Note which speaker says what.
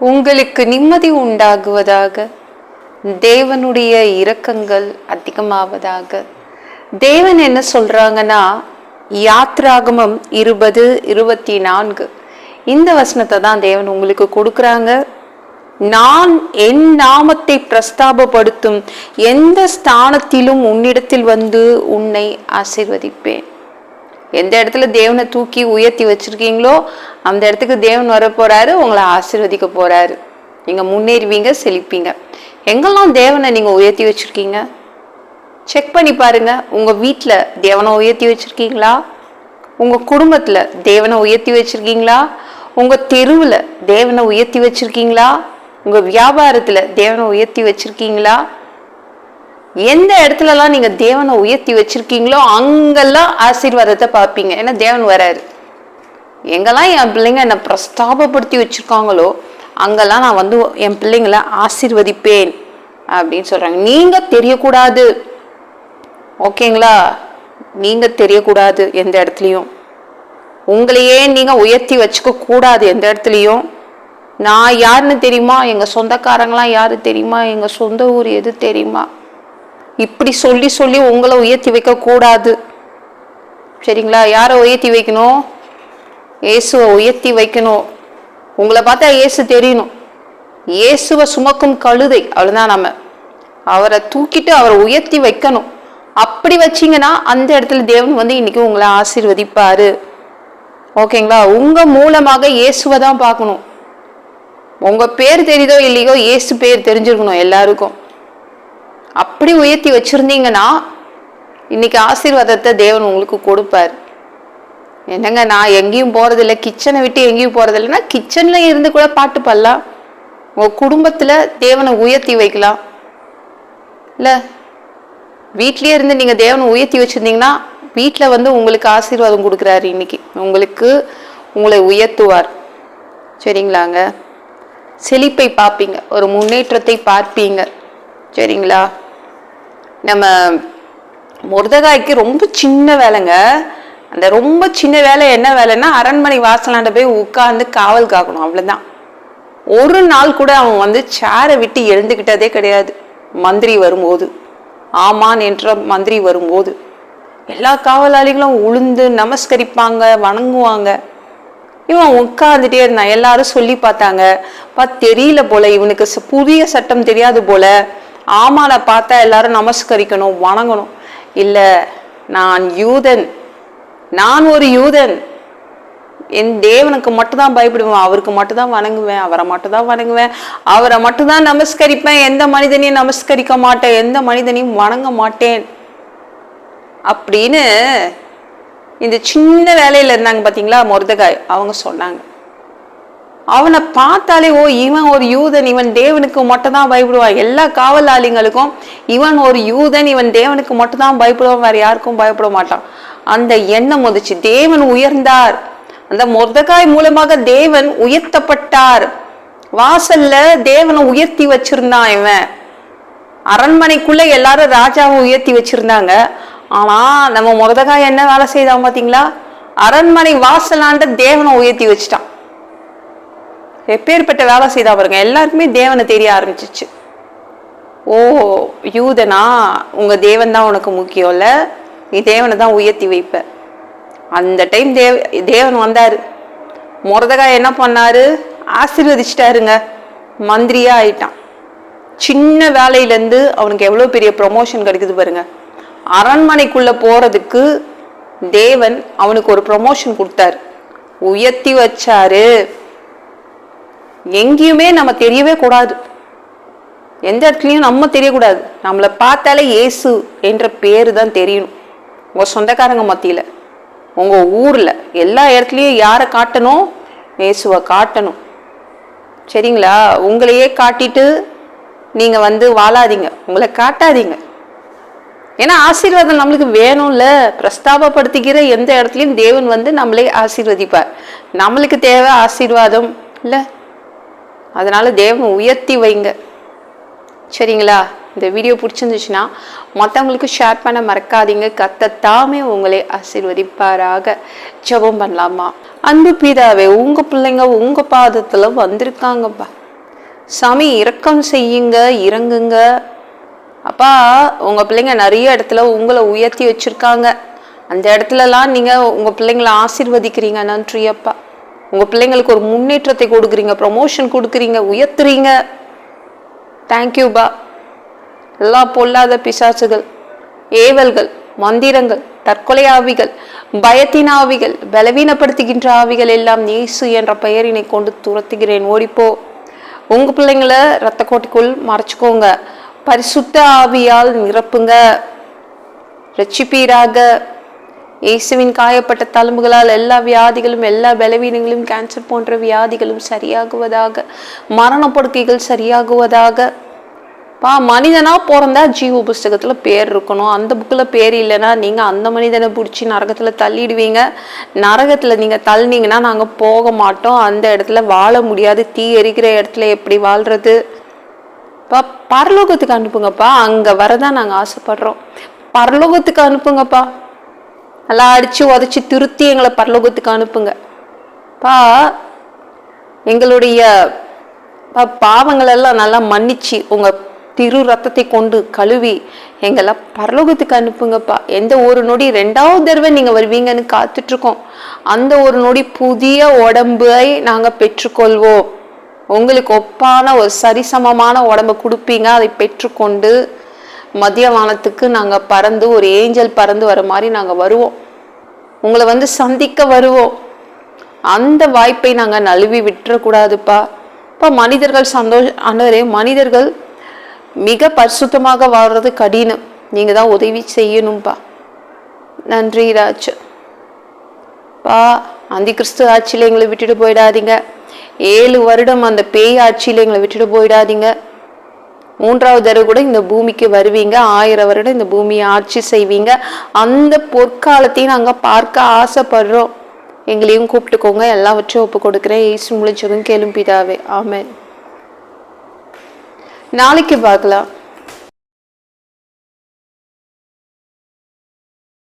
Speaker 1: உங்களுக்கு நிம்மதி உண்டாகுவதாக. தேவனுடைய இரக்கங்கள் அதிகமாவதாக. தேவன் என்ன சொல்றாங்கன்னா யாத்ராகமம் இருபது இருபத்தி நான்கு இந்த வசனத்தை தான் தேவன் உங்களுக்கு கொடுக்குறாங்க. நான் என் நாமத்தை பிரஸ்தாபப்படுத்தும் எந்த ஸ்தானத்திலும் உன்னிடத்தில் வந்து உன்னை ஆசிர்வதிப்பேன். எந்த இடத்துல தேவனை தூக்கி உயர்த்தி வச்சிருக்கீங்களோ அந்த இடத்துக்கு தேவன் வர போகிறாரு உங்களை ஆசீர்வதிக்க போறாரு. நீங்க முன்னேறுவீங்க செழிப்பீங்க. எங்கெல்லாம் தேவனை நீங்க உயர்த்தி வச்சிருக்கீங்க? செக் பண்ணி பாருங்க. உங்க வீட்டில் தேவனை உயர்த்தி வச்சிருக்கீங்களா? உங்க குடும்பத்துல தேவனை உயர்த்தி வச்சிருக்கீங்களா? உங்க தெருவில் தேவனை உயர்த்தி வச்சிருக்கீங்களா? உங்க வியாபாரத்துல தேவனை உயர்த்தி வச்சிருக்கீங்களா? எந்த இடத்துலலாம் நீங்கள் தேவனை உயர்த்தி வச்சுருக்கீங்களோ அங்கெல்லாம் ஆசீர்வாதத்தை பார்ப்பீங்க. ஏன்னா தேவன் வராரு. எங்கெல்லாம் என் பிள்ளைங்க என்னை பிரஸ்தாபப்படுத்தி வச்சிருக்காங்களோ அங்கெல்லாம் நான் வந்து என் பிள்ளைங்களை ஆசீர்வதிப்பேன் அப்படின்னு சொல்கிறாங்க நீங்கள் தெரியக்கூடாது. ஓகேங்களா? நீங்கள் தெரியக்கூடாது எந்த இடத்துலையும். உங்களையே நீங்கள் உயர்த்தி வச்சுக்க கூடாது எந்த இடத்துலையும். நான் யாருன்னு தெரியுமா? எங்கள் சொந்தக்காரங்களாம் யார் தெரியுமா? எங்கள் சொந்த ஊர் எது தெரியுமா? இப்படி சொல்லி சொல்லி உங்களை உயர்த்தி வைக்கக்கூடாது. சரிங்களா? யாரை உயர்த்தி வைக்கணும்? இயேசுவை உயர்த்தி வைக்கணும். உங்களை பார்த்தா இயேசு தெரியணும். இயேசுவை சுமக்கும் கழுதை அவ்வளோதான் நம்ம அவரை தூக்கிட்டு அவரை உயர்த்தி வைக்கணும். அப்படி வச்சிங்கன்னா அந்த இடத்துல தேவன் வந்து இன்னைக்கு உங்களை ஆசீர்வதிப்பார். ஓகேங்களா? உங்கள் மூலமாக இயேசுவை தான் பார்க்கணும். உங்கள் பேர் தெரியுதோ இல்லையோ இயேசு பேர் தெரிஞ்சிருக்கணும் எல்லாருக்கும். அப்படி உயர்த்தி வச்சுருந்தீங்கன்னா இன்னைக்கு ஆசீர்வாதத்தை தேவன் உங்களுக்கு கொடுப்பார். என்னங்க நான் எங்கேயும் போகிறதில்ல கிச்சனை விட்டு எங்கேயும் போறதில்லைன்னா கிச்சனில் இருந்து கூட பாட்டு பாடலாம். உங்கள் குடும்பத்தில் தேவனை உயர்த்தி வைக்கலாம். இல்லை வீட்லேயே இருந்து நீங்கள் தேவனை உயர்த்தி வச்சுருந்தீங்கன்னா வீட்டில் வந்து உங்களுக்கு ஆசீர்வாதம் கொடுக்குறாரு இன்னைக்கு. உங்களுக்கு உங்களை உயர்த்துவார். சரிங்களாங்க? செழிப்பை பார்ப்பீங்க. ஒரு முன்னேற்றத்தை பார்ப்பீங்க. சரிங்களா? நம்ம முருதகாய்க்கு ரொம்ப சின்ன வேலைங்க. அந்த ரொம்ப சின்ன வேலை என்ன வேலைன்னா அரண்மனை வாசலாண்ட போய் உட்காந்து காவல் காக்கணும் அவ்வளோதான் ஒரு நாள் கூட அவன் வந்து சேரை விட்டு எழுந்துக்கிட்டதே கிடையாது. மந்திரி வரும்போது. ஆமான் என்ற மந்திரி வரும்போது. எல்லா காவலாளிகளும் உளுந்து நமஸ்கரிப்பாங்க வணங்குவாங்க. இவன் உட்காந்துட்டே இருந்தான். எல்லாரும் சொல்லி பார்த்தாங்க. பா தெரியல போல. இவனுக்கு புதிய சட்டம் தெரியாது போல. ஆமான பார்த்தா எல்லாரும் நமஸ்கரிக்கணும் வணங்கணும். இல்லை நான் யூதன். நான் ஒரு யூதன். என் தேவனுக்கு மட்டும்தான் பயப்படுவேன் அவருக்கு மட்டும்தான் வணங்குவேன் அவரை மட்டும்தான் வணங்குவேன். அவரை மட்டும்தான் நமஸ்கரிப்பேன். எந்த மனிதனையும் நமஸ்கரிக்க மாட்டேன். எந்த மனிதனையும் வணங்க மாட்டேன். அப்படின்னு இந்த சின்ன வேலையில் இருந்தாங்க பார்த்தீங்களா முருதகாய்? அவங்க சொன்னாங்க. அவனை பார்த்தாலே ஓ இவன் ஒரு யூதன் இவன் தேவனுக்கு மட்டும் தான் பயப்படுவான். எல்லா காவலாளிங்களுக்கும் இவன் ஒரு யூதன் இவன் தேவனுக்கு மட்டும் தான் பயப்படுவான். வேற யாருக்கும் பயப்பட மாட்டான். அந்த எண்ணம் வந்துச்சு. தேவன் உயர்ந்தார். அந்த மொர்தகாய் மூலமாக தேவன் உயர்த்தப்பட்டார். வாசல்ல தேவனை உயர்த்தி வச்சிருந்தான் இவன். அரண்மனைக்குள்ள எல்லாரும் ராஜாவை உயர்த்தி வச்சிருந்தாங்க. ஆனா நம்ம முருதகாய் என்ன வேலை செய்தான் பாத்தீங்களா? அரண்மனை வாசலாண்ட தேவனை உயர்த்தி வச்சுட்டான். எப்பேற்பட்ட வேலை செய்தா பாருங்க எல்லாருக்குமே தேவனை தெரிய ஆரம்பிச்சிச்சு. ஓ யூதனா? உங்கள் தேவன் தான் உனக்கு முக்கியம்ல நீ தேவனை தான் உயர்த்தி வைப்ப. அந்த டைம் தேவ தேவன் வந்தார். முரதகா என்ன பண்ணாரு? ஆசீர்வதிச்சிட்டாருங்க. மந்திரியாக ஆயிட்டான். சின்ன வேலையிலேருந்து அவனுக்கு எவ்வளோ பெரிய ப்ரொமோஷன் கிடைக்குது பாருங்க. அரண்மனைக்குள்ளே போகிறதுக்கு தேவன் அவனுக்கு ஒரு ப்ரொமோஷன் கொடுத்தாரு. உயர்த்தி வச்சாரு. எங்கேயுமே நம்ம தெரியவே கூடாது. எந்த இடத்துலையும் நம்ம தெரியக்கூடாது. நம்மளை பார்த்தாலே இயேசு என்ற பேர் தான் தெரியணும். உங்கள் சொந்தக்காரங்க மத்தியில் உங்கள் ஊரில் எல்லா இடத்துலையும் யாரை காட்டணும்? இயேசுவை காட்டணும். சரிங்களா? உங்களையே காட்டிட்டு நீங்கள் வந்து வாழாதீங்க. உங்களை காட்டாதீங்க. ஏன்னா ஆசீர்வாதம் நம்மளுக்கு வேணும்ல. பிரஸ்தாபப்படுத்திக்கிற எந்த இடத்துலையும் தேவன் வந்து நம்மளே ஆசீர்வதிப்பார். நம்மளுக்கு தேவை ஆசீர்வாதம். இல்லை? அதனால் தேவன் உயர்த்தி வைங்க. சரிங்களா? இந்த வீடியோ பிடிச்சிருந்துச்சுன்னா மற்றவங்களுக்கு ஷேர் பண்ண மறக்காதீங்க. கத்தத்தாமே உங்களை ஆசீர்வதிப்பாராக. ஜெபம் பண்ணலாமா? அன்பு பீதாவே உங்கள் பிள்ளைங்க உங்கள் பாதத்தில் வந்திருக்காங்கப்பா. சாமி இரக்கம் செய்யுங்க இறங்குங்க. அப்பா உங்கள் பிள்ளைங்க நிறைய இடத்துல உங்களை உயர்த்தி வச்சுருக்காங்க. அந்த இடத்துலலாம் நீங்கள் உங்கள் பிள்ளைங்களை ஆசீர்வதிக்கிறீங்க. நன்றி அப்பா உங்கள் பிள்ளைங்களுக்கு ஒரு முன்னேற்றத்தை கொடுக்குறீங்க ப்ரொமோஷன் கொடுக்குறீங்க உயர்த்துறீங்க. தேங்க்யூபா எல்லா பொல்லாத பிசாசுகள் ஏவல்கள் மந்திரங்கள் தற்கொலை ஆவிகள் பயத்தின் ஆவிகள் பலவீனப்படுத்துகின்ற ஆவிகள் எல்லாம் இயேசு என்ற பெயரினை கொண்டு துரத்துகிறேன். ஓடிப்போ. உங்கள் பிள்ளைங்களை ரத்த கோட்டைக்குள் மறைச்சிக்கோங்க. பரிசுத்த ஆவியால் நிரப்புங்க. ரட்சிப்பீராக. இயேசுவின் காயப்பட்ட தழும்புகளால் எல்லா வியாதிகளும் எல்லா பலவீனங்களும் கேன்சர் போன்ற வியாதிகளும் சரியாகுவதாக மரணப்படுக்கைகள் சரியாகுவதாக. பா மனிதனா பிறந்தா ஜீவ புஸ்தகத்துல பேர் இருக்கணும். அந்த புக்கில் பேர் இல்லைன்னா நீங்க அந்த மனிதனை பிடிச்சி நரகத்துல தள்ளிடுவீங்க. நரகத்துல நீங்க தள்ளினீங்கன்னா நாங்க போக மாட்டோம். அந்த இடத்துல வாழ முடியாது. தீ எரிக்கிற இடத்துல எப்படி வாழ்றது? பா பரலோகத்துக்கு அனுப்புங்கப்பா. அங்கே வரதான் நாங்கள் ஆசைப்படுறோம். பரலோகத்துக்கு அனுப்புங்கப்பா. நல்லா அடித்து உதச்சி திருத்தி எங்களை பரலோகத்துக்கு அனுப்புங்க. பா எங்களுடைய பாவங்களெல்லாம் பாவங்கள் எல்லாம் நல்லா மன்னிச்சு உங்க திரு ரத்தத்தை கொண்டு கழுவி எங்களை பரலோகத்துக்கு அனுப்புங்கப்பா. எந்த ஒரு நொடி ரெண்டாவது தடவை நீங்க வருவீங்கன்னு காத்துட்டு இருக்கோம் அந்த ஒரு நொடி புதிய உடம்பை நாங்க பெற்றுக்கொள்வோம். உங்களுக்கு ஒப்பான ஒரு சரிசமமான உடம்பை கொடுப்பீங்க. அதை பெற்றுக்கொண்டு மதிய வானத்துக்கு நாங்கள் பறந்து ஒரு ஏஞ்சல் பறந்து வர மாதிரி நாங்கள் வருவோம். உங்களை வந்து சந்திக்க வருவோம். அந்த வாய்ப்பை நாங்கள் நழுவி விட்டுறக்கூடாதுப்பா. இப்போ மனிதர்கள் சந்தோஷ ஆண்டவரே மனிதர்கள் மிக பரிசுத்தமாக வாழ்றது கடினம். நீங்கள் தான் உதவி செய்யணும்ப்பா நன்றி ராஜ். பா அந்த கிறிஸ்து ஆட்சியில் எங்களை விட்டுட்டு போயிடாதீங்க. ஏழு வருடம் அந்த பேய் ஆட்சியில் எங்களை விட்டுட்டு போயிடாதீங்க. மூன்றாவது தடவை கூட இந்த பூமிக்கு வருவீங்க. ஆயிரம் வருடம் இந்த பூமியை ஆட்சி செய்வீங்க. அந்த பொற்காலத்தையும் நாங்கள் பார்க்க ஆசைப்படுறோம். எங்களையும் கூப்பிட்டுக்கோங்க. எல்லாவற்றையும் ஒப்பு கொடுக்குறேன். ஏசு முழிச்சதும் கேளும்பிதாவே பிதாவே. நாளைக்கு பார்க்கலாம்.